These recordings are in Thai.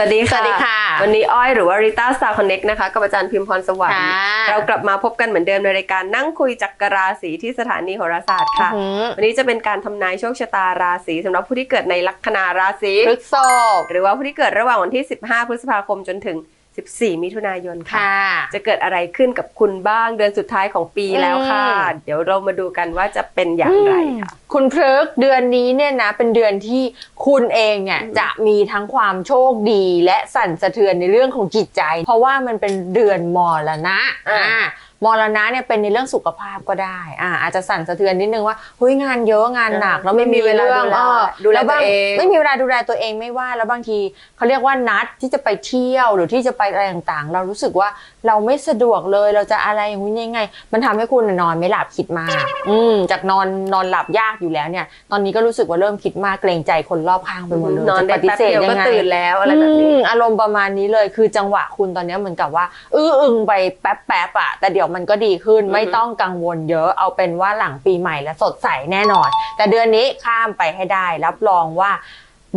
สวัสดีค่ะ สวัสดีค่ะ วันนี้อ้อยหรือว่าริต้าสตาร์คอนเน็กนะคะกับอาจารย์พิมพรสวรรค์ค่ะเรากลับมาพบกันเหมือนเดิมในรายการนั่งคุยจักรราศีที่สถานีโหราศาสตร์ค่ะอื้อหือวันนี้จะเป็นการทำนายโชคชะตาราศีสำหรับผู้ที่เกิดในลัคนาราศีพฤษภหรือว่าผู้ที่เกิดระหว่างวันที่ 15 พฤษภาคมจนถึง 14 มิถุนายนค่ะค่ะจะเกิดอะไรขึ้นกับคุณบ้างเดือนสุดท้ายของปีแล้วค่ะอืมเดี๋ยวเรามาดูกันว่าจะเป็นอย่างไรค่ะ คุณพฤกษ์เดือนนี้เนี่ยนะเป็นเดือนที่คุณเองเนี่ยอืมจะมีทั้งความโชคดีและสั่นสะเทือนในเรื่องของจิตใจ เพราะว่ามันเป็นเดือนมรณะอ่ามรณะเนี่ยเป็นในเรื่องสุขภาพก็ได้อ่าอาจจะสั่นสะเทือนนิดนึงว่าเฮ้ยงานเยอะงานหนักเออแล้วไม่มีไม่มีเวลารื่องดูแลเออดูแลล้วบางตัวเองไม่มีเวลาดูแลตัวเองไม่ว่าแล้วบางทีเขาเรียกว่านัดที่จะไปเที่ยวหรือที่จะไปอะไรต่างๆ เรารู้สึกว่าเราไม่สะดวกเลยเราจะอะไรอย่างนี้ยังไง มันทำให้คุณนอนไม่หลับคิดมากอืมจากนอนนอนหลับยากอยู่แล้วเนี่ย ตอนนี้ก็รู้สึกว่าเริ่มคิดมากเกรงใจคนรอบข้างไปหมดเลยนอนได้จะปฏิแป๊บเสธเดียวยัก็งไงตื่นแล้วอะไรแบบนี้อืมอารมณ์ประมาณนี้เลยคือจังหวะคุณตอนนี้เหมือนกับว่าอื้ออึงไปแป๊บแป๊บๆอะแต่เดี๋ยวมันก็ดีขึ้นอือฮึไม่ต้องกังวลเยอะเอาเป็นว่าหลังปีใหม่แล้วสดใสแน่นอน แต่เดือนนี้ข้ามไปให้ได้ รับรองว่า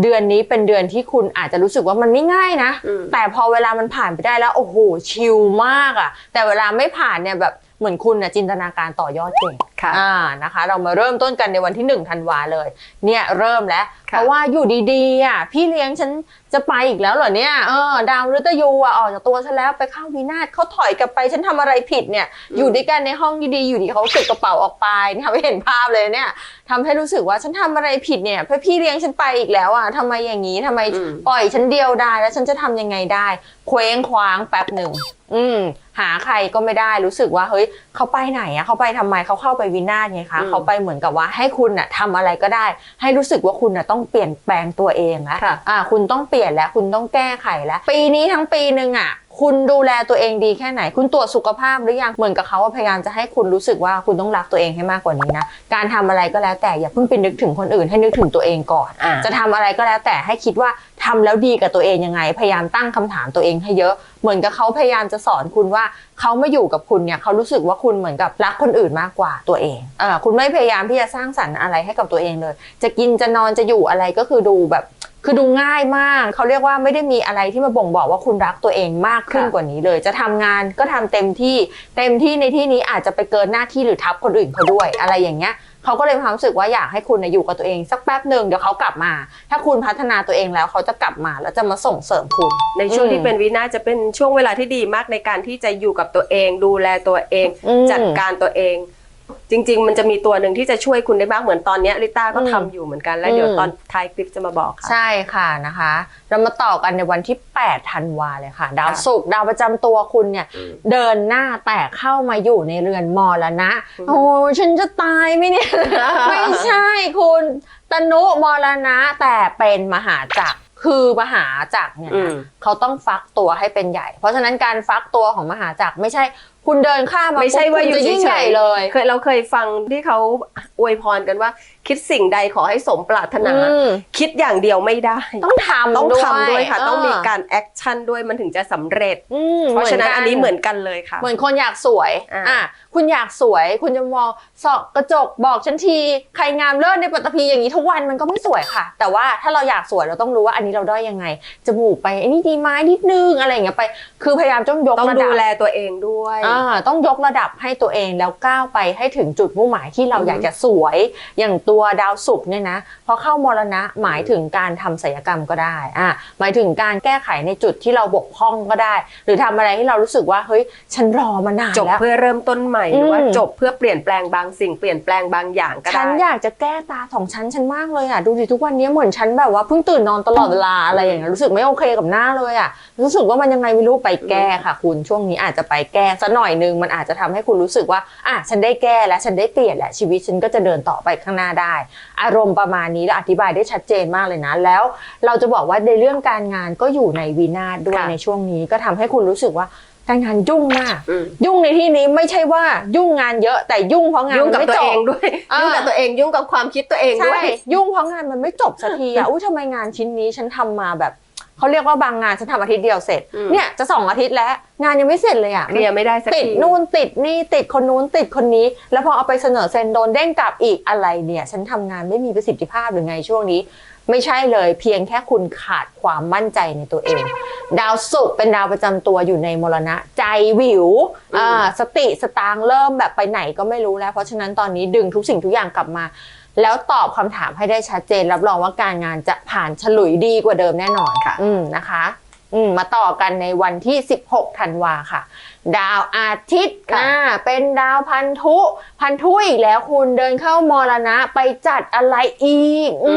เดือนนี้เป็นเดือนที่คุณอาจจะรู้สึกว่ามันไม่ง่ายนะอืมแต่พอเวลามันผ่านไปได้แล้วโอ้โหชิลมากอะแต่เวลาไม่ผ่านเนี่ยแบบเหมือนคุณน่ะจินตนาการต่อยอดเก่ง ค่ะอ่านะคะ เรามาเริ่มต้นกันในวันที่1ธันวาเลย เนี่ยเริ่มแล้วค่ะเพราะว่าอยู่ดีๆอะพี่เลี้ยงฉันจะไปอีกแล้วเหรอเนี่ยเออดาวฤตยูอะออกจากตัวฉันแล้วไปเข้าวินาศเขาถอยกลับไปฉันทำอะไรผิดเนี่ย อยู่ด้วยกันในห้องดีๆอยู่ดีเขาเก็บกระเป๋าออกไปเนี่ยไม่เห็นภาพเลยเนี่ยทำให้รู้สึกว่าฉันทำอะไรผิดเนี่ยเพื่อพี่เลี้ยงฉันไปอีกแล้วอะทำไมอย่างนี้ทำไมอืมปล่อยฉันเดียวได้แล้วฉันจะทำยังไงได้ เคว้งคว้างแป๊บหนึ่งอืมหาใครก็ไม่ได้รู้สึกว่าเฮ้ยเขาไปไหนอะเขาไปทำไมเขาเข้าไปวินาศไงคะอืมเขาไปเหมือนกับว่าให้คุณน่ะทำอะไรก็ได้ ให้รู้สึกว่าคุณน่ะต้องเปลี่ยนแปลงตัวเองแล้วค่ะอ่าคุณต้องเปลี่ยนแล้วคุณต้องแก้ไขแล้ว ปีนี้ทั้งปีหนึ่งอะคุณดูแลตัวเองดีแค่ไหน คุณตรวจสุขภาพหรือยัง เหมือนกับเขาว่าพยายามจะให้คุณรู้สึกว่าคุณต้องรักตัวเองให้มากกว่านี้นะ การทำอะไรก็แล้วแต่อย่าเพิ่งไปนึกถึงคนอื่นให้นึกถึงตัวเองก่อนอ่าจะทำอะไรก็แล้วแต่ให้คิดว่า ทำแล้วดีกับตัวเองยังไง พยายามตั้งคำถามตัวเองให้เยอะ เหมือนกับเขาพยายามจะสอนคุณว่าเขามาอยู่กับคุณเนี่ยเขารู้สึกว่าคุณเหมือนกับรักคนอื่นมากกว่าตัวเองเออคุณไม่พยายามที่จะสร้างสรรค์อะไรให้กับตัวเองเลย จะกินจะนอนจะอยู่อะไรก็คือดูแบบ คือดูง่ายมากเขาเรียกว่าไม่ได้มีอะไรที่มาบ่งบอกว่าคุณรักตัวเองมากขึ้นค่ะกว่านี้เลย จะทำงานก็ทำเต็มที่เต็มที่ในที่นี้อาจจะไปเกินหน้าที่หรือทับคนอื่นเขาด้วยอะไรอย่างเงี้ยเขาก็เลยมีความรู้สึกว่าอยากให้คุณน่ะอยู่กับตัวเองสักแป๊บหนึ่งเดี๋ยวเขากลับมา ถ้าคุณพัฒนาตัวเองแล้วเขาจะกลับมาแล้วจะมาส่งเสริมคุณ ในช่วงอืมที่เป็นวินาศจะเป็นช่วงเวลาที่ดีมากในการที่จะอยู่กับตัวเอง ดูแลตัวเองอืมจัดการตัวเอง จริง ๆ มันจะมีตัวหนึ่งที่จะช่วยคุณได้บ้างเหมือนตอนเนี้ยลิต้าก็อืมทำอยู่เหมือนกันแล้วเดี๋ยวอืมตอนท้ายคลิปจะมาบอกค่ะ ใช่ค่ะนะคะ เรามาต่อกันในวันที่8ธันวาเลยค่ะ ดาวค่ะ ศุกร์ดาวประจำตัวคุณเนี่ย อืม เดินหน้าแต่เข้ามาอยู่ในเรือนมรณะ อืม โอ้ฉันจะตายไหมเนี่ย ไม่ใช่คุณตนุมรณะแต่เป็นมหาจักรคือมหาจักรเนี่ยอืนะ ม เขาต้องฟักตัวให้เป็นใหญ่ เพราะฉะนั้นการฟักตัวของมหาจักรไม่ใช่ คุณเดินข้ามมาไม่ใช่ว่าปุ๊บอยู่คุณจะเฉยิ่งใหญ่ยเลยๆเคยเราเคยฟังที่เขาอวยพรกันว่า คิดสิ่งใดขอให้สมปรารถนาอืมคิดอย่างเดียวไม่ได้ ต้องทำต้องทำด้วยค่ะเต้องมีการแอคชั่นด้วยมันถึงจะสำเร็จอืมเพราะฉะนั้นกัอันนี้เหมือนกันเลยค่ะ เหมือนคนอยากสวยอ่าอะคุณอยากสวย คุณจะมองสอกกระจกบอกฉันทีใครงามเลิศในปัตตภีอย่างนี้ทุกวันมันก็ไม่สวยค่ะ แต่ว่าถ้าเราอยากสวยเราต้องรู้ว่าอันนี้เราได้อยยังไงจมูกไปอันนี้ดีไหมนิดนึงอะไรอย่างเงี้ยไป คือพยายามต้องยกต้องระดูดับแลตัวเองด้วยอ่าต้องยกระดับให้ตัวเองแล้วก้าวไปให้ถึงจุดมุ่งหมายที่เราอือฮึอยากจะสวยอย่างตัวดาวศุกร์เนี่ยนะพอเข้ามรณะหมายถึงการทำศัลยกรรมก็ได้อ่าหมายถึงการแก้ไขในจุดที่เราบกพร่องก็ได้ หรือทำอะไรที่เรารู้สึกว่าเฮ้ยฉันรอมานานจบแล้วเพื่อเริ่มต้นใหม่หรือว่าอืมจบเพื่อเปลี่ยนแปลงบางสิ่งเปลี่ยนแปลงบางอย่างก็ฉัได้นอยากจะแก้ตาสองชั้นฉันมากเลยอะดูดิทุกวันนี้เหมือนฉันแบบว่าเพิ่งตื่นนอนตลอดเวลาอะไรอย่างเงี้ยรู้สึกไม่โอเคกับหน้าเลยอะรู้สึกว่ามันยังไงไม่รู้ไปแก้ค่ะ คุณช่วงนี้อาจจะไปแก้สักหน่อยนึงมันอาจจะทำให้คุณรู้สึกว่าอะฉันได้แก้แล้วฉันได้เปลี่ยนแหละชีวิตฉันก็จะเดินต่อไปข้างหน้าได้อารมณ์ประมาณนี้แล้วอธิบายได้ชัดเจนมากเลยนะ แล้วเราจะบอกว่าในเรื่องการงานก็อยู่ในวินาศด้วยค่ะ ในช่วงนี้ก็ทำให้คุณรู้สึกว่าการงานยุ่งมาก อืมยุ่งในที่นี้ไม่ใช่ว่ายุ่งงานเยอะแต่ยุ่งเพราะงานยุ่งมันกับไม่ตัวจเอบ งด้วยอ่ายุ่ยุ่งกับตัวเองยุ่งกับความคิดตัวเองด้ใช่วย ยุ่งเพราะงานมันไม่จบสักทีอะอุ้ยทำไมงานชิ้นนี้ฉันทำมาแบบ เขาเรียกว่าบางงานฉันทำอาทิตย์เดียวเสร็จอืม เนี่ยจะสองอาทิตย์แล้วงานยังไม่เสร็จเลยอะเคลียร์ไม่ได้สักติดที นู่นติดนี่ติดคนนู้นติดคนนี้ แล้วพอเอาไปเสนอเซ็นโดนเด้งกลับอีกอะไรเนี่ย ฉันทำงานไม่มีประสิทธิภาพหรือไงช่วงนี้ ไม่ใช่เลยเพียงแค่คุณขาดความมั่นใจในตัวเอง ดาวศุกร์เป็นดาวประจำตัวอยู่ในมรณะ ใจวิวอ่าสติสตางค์เริ่มแบบไปไหนก็ไม่รู้แล้ว เพราะฉะนั้นตอนนี้ดึงทุกสิ่งทุกอย่างกลับมา แล้วตอบคำถามให้ได้ชัดเจน รับรองว่าการงานจะผ่านฉลุยดีกว่าเดิมแน่นอนค่ะ อืมนะคะอืมมาต่อกันในวันที่ 16 ธันวาค่ะ ดาวอาทิตย์ค่ะอ่าเป็นดาวพันธุ พันธุอีกแล้วคุณเดินเข้ามรณะไปจัดอะไรอีก อื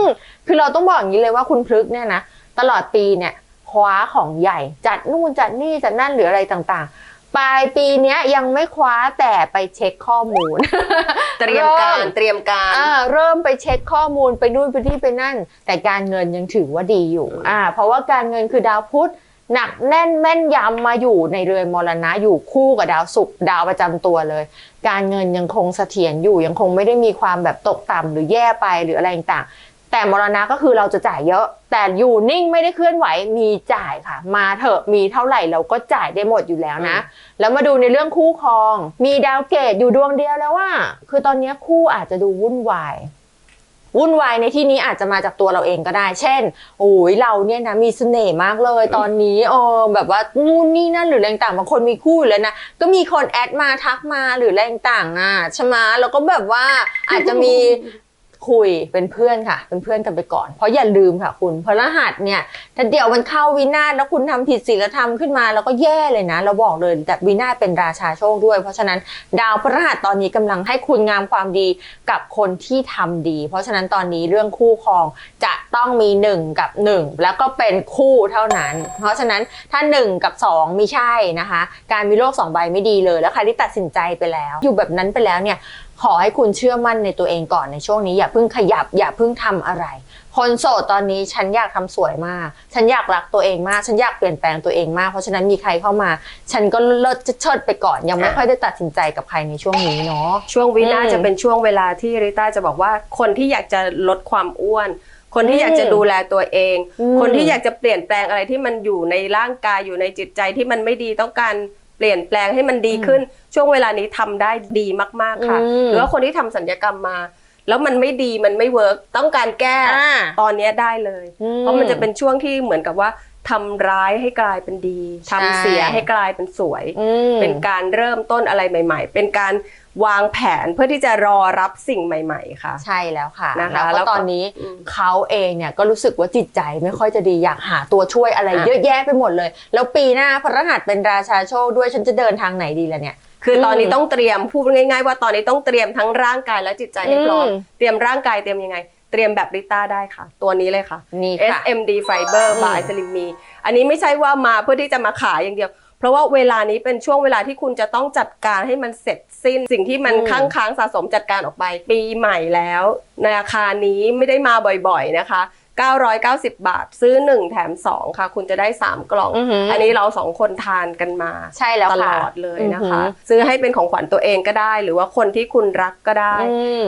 มคือเราต้องบอกอย่างนี้เลยว่าคุณพฤกษ์เนี่ยนะ ตลอดปีเนี่ยคว้าของใหญ่จัดนู่นจัดนี่จัดนั่นหรืออะไรต่างๆ ปลายปีเนี้ยยังไม่คว้าแต่ไปเช็คข้อมูล เตรียมการเตรียมการอ่าเริ่มไปเช็คข้อมูลไปนู่นไปนี่ไปนั่น แต่การเงินยังถือว่าดีอยู่อ่าเพราะว่าการเงินคือดาวพุธหนักแน่นแม่นยำมาอยู่ในเรือนมรณะอยู่คู่กับดาวศุกร์ดาวประจำตัวเลย การเงินยังคงเสถียรอยู่ยังคงไม่ได้มีความแบบตกต่ำหรือแย่ไปหรืออะไรต่างๆ แต่มรณะก็คือเราจะจ่ายเยอะ แต่อยู่นิ่งไม่ได้เคลื่อนไหวมีจ่ายค่ะ มาเถอะมีเท่าไหร่เราก็จ่ายได้หมดอยู่แล้วนะ แล้วมาดูในเรื่องคู่ครอง มีดาวเกตอยู่ดวงเดียวแล้วว่า คือตอนนี้คู่อาจจะดูวุ่นวายวุ่นวายในที่นี้อาจจะมาจากตัวเราเองก็ได้ เช่น โอ้ยเราเนี่ยนะมีเสน่ห์มากเลย ตอนนี้เออแบบว่านู่นนี่นั่นหรืออะไรต่างๆบางคนมีคู่อยู่แล้วนะ ก็มีคนแอดมาทักมาหรืออะไรต่างๆอะใช่ไหมแล้วก็แบบว่าอาจจะมี คุยเป็นเพื่อนค่ะ เป็นเพื่อนกันไปก่อน เพราะอย่าลืมค่ะคุณพระรหัสเนี่ย ถ้าเดี๋ยวมันเข้าวินาศแล้วคุณทำผิดศีลธรรมขึ้นมาแล้วก็แย่เลยนะ เราบอกเลยแต่วินาศเป็นราชาโชคด้วย เพราะฉะนั้นดาวพฤหัสตอนนี้กำลังให้คุณงามความดีกับคนที่ทำดี เพราะฉะนั้นตอนนี้เรื่องคู่ครองจะต้องมี 1 กับ 1 แล้วก็เป็นคู่เท่านั้น เพราะฉะนั้นถ้า 1 กับ 2 ไม่ใช่นะคะ การมีโลก2ใบไม่ดีเลย แล้วใครที่ตัดสินใจไปแล้ว อยู่แบบนั้นไปแล้วเนี่ย ขอให้คุณเชื่อมั่นในตัวเองก่อนในช่วงนี้อย่าเพิ่งขยับอย่าเพิ่งทำอะไร คนโสดตอนนี้ฉันอยากทำสวยมาก ฉันอยากรักตัวเองมาก ฉันอยากเปลี่ยนแปลงตัวเองมาก เพราะฉะนั้นมีใครเข้ามา ฉันก็เลิศเชิดไปก่อน ยังไม่ค่อยได้ตัดสินใจกับใครในช่วงนี้เนาะช่วงวินาศอืมจะเป็นช่วงเวลาที่ริต้าจะบอกว่าคนที่อยากจะลดความอ้วนคนที่อยากจะดูแลตัวเองอืมคนที่อยากจะเปลี่ยนแปลงอะไรที่มันอยู่ในร่างกายอยู่ในจิตใจที่มันไม่ดีต้องการ เปลี่ยนแปลงให้มันดีขึ้น ช่วงเวลานี้ทำได้ดีมาก ๆค่ะอืมหรือว่าคนที่ทำสัญญกรรมมา แล้วมันไม่ดีมันไม่เวิร์กต้องการแก้อ่าตอนเนี้ยได้เลยอืมเพราะมันจะเป็นช่วงที่เหมือนกับว่า ทำร้ายให้กลายเป็นดีทำใช่เสียให้กลายเป็นสวยอืมเป็นการเริ่มต้นอะไรใหม่ ๆ เป็นการวางแผนเพื่อที่จะรอรับสิ่งใหม่ ๆ ค่ะ ใช่แล้วค่ะนะคะแล้วแล้ก็วก็ตอนนี้อืมเขาเองเนี่ยก็รู้สึกว่าจิตใจไม่ค่อยจะดีอยากหาตัวช่วยอะไรอะเยอะแยะไปหมดเลย แล้วปีหน้าพระรหัสเป็นราชาโชคด้วยฉันจะเดินทางไหนดีล่ะเนี่ยคือตอนนี้อืมต้องเตรียมพูดง่าย ๆ ว่าตอนนี้ต้องเตรียมทั้งร่างกายและจิตใจให้พร้อมอืมเตรียมร่างกายเตรียมยังไง เตรียมแบบริต้าได้ค่ะ ตัวนี้เลยค่ะ นี่ค่ะ SMD Fiber อืม by Slim Me อันนี้ไม่ใช่ว่ามาเพื่อที่จะมาขายอย่างเดียว เพราะว่าเวลานี้เป็นช่วงเวลาที่คุณจะต้องจัดการให้มันเสร็จสิ้น สิ่งที่มันอืมค้างค้างสะสมจัดการออกไป ปีใหม่แล้วในราคานี้ไม่ได้มาบ่อยๆนะคะ 990 บาท ซื้อ 1 แถม 2 ค่ะ คุณจะได้ 3 กล่องอือหืออัอันนี้เราสองคนทานกันมาใช่แล้วตค่ะลอดเลยนะคะอือหือซื้อให้เป็นของขวัญตัวเองก็ได้ หรือว่าคนที่คุณรักก็ได้อืม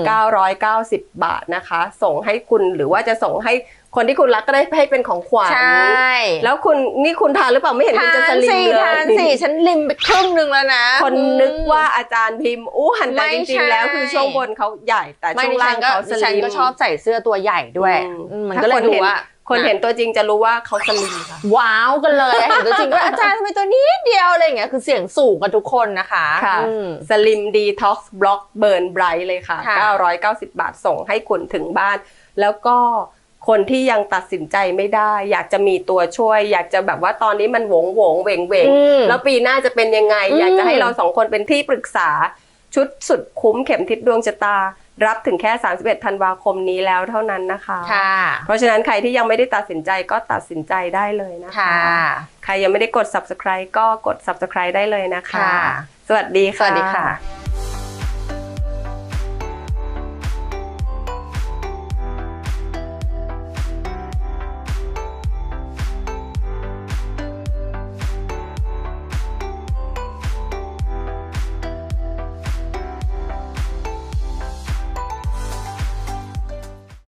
990 บาทนะคะ ส่งให้คุณหรือว่าจะส่งให้ คนที่คุณรักก็ได้ให้เป็นของขวัญใช่ แล้วคุณนี่คุณทานหรือเปล่าไม่เห็นคุณทาจะสนลิมสิเลยทานสิฉันลิมไปครึ่งหนึ่งแล้วนะ คนนึกว่าอาจารย์พิมพ์อู้หันแต่ไม่จริงใช่ๆแล้วคือช่วงบนเขาใหญ่แต่ไม่ช่วงดิล่าฉังนก็เขาสดิฉันลิมก็ชอบใส่เสื้อตัวใหญ่ด้วยอืมอืมมันถ้าก็เลคยนดูเห็นว่าคนเห็นตัวจริงจะรู้ว่าเขาสลิมค่ะว้าวกันเลยเห็นตัวจริงว่าอาจารย์ทำไมตัวนี้เดียวอะไรอย่างเงี้ยคือเสียงสูงกันทุกคนนะคะค่ะอืมสลิมดีท็อกซ์บล็อกเบิร์นไบรท์เลยค่ะค่ะ990 บาทส่งให้คุณถึงบ้าน แล้วก็ คนที่ยังตัดสินใจไม่ได้ อยากจะมีตัวช่วย อยากจะแบบว่าตอนนี้มันหวงหวงๆเหวงเหวงๆอืมแล้วปีหน้าจะเป็นยังไงอืมอยากจะให้เราสองคนเป็นที่ปรึกษา ชุดสุดคุ้มเข็มทิศดวงชะตา รับถึงแค่ 31 ธันวาคมนี้แล้วเท่านั้นนะคะค่ะเพราะฉะนั้นใครที่ยังไม่ได้ตัดสินใจก็ตัดสินใจได้เลยนะคะค่ะใครยังไม่ได้กด subscribe ก็กด subscribe ได้เลยนะคะค่ะสวัสดีสค่ะวัสดีค่ะ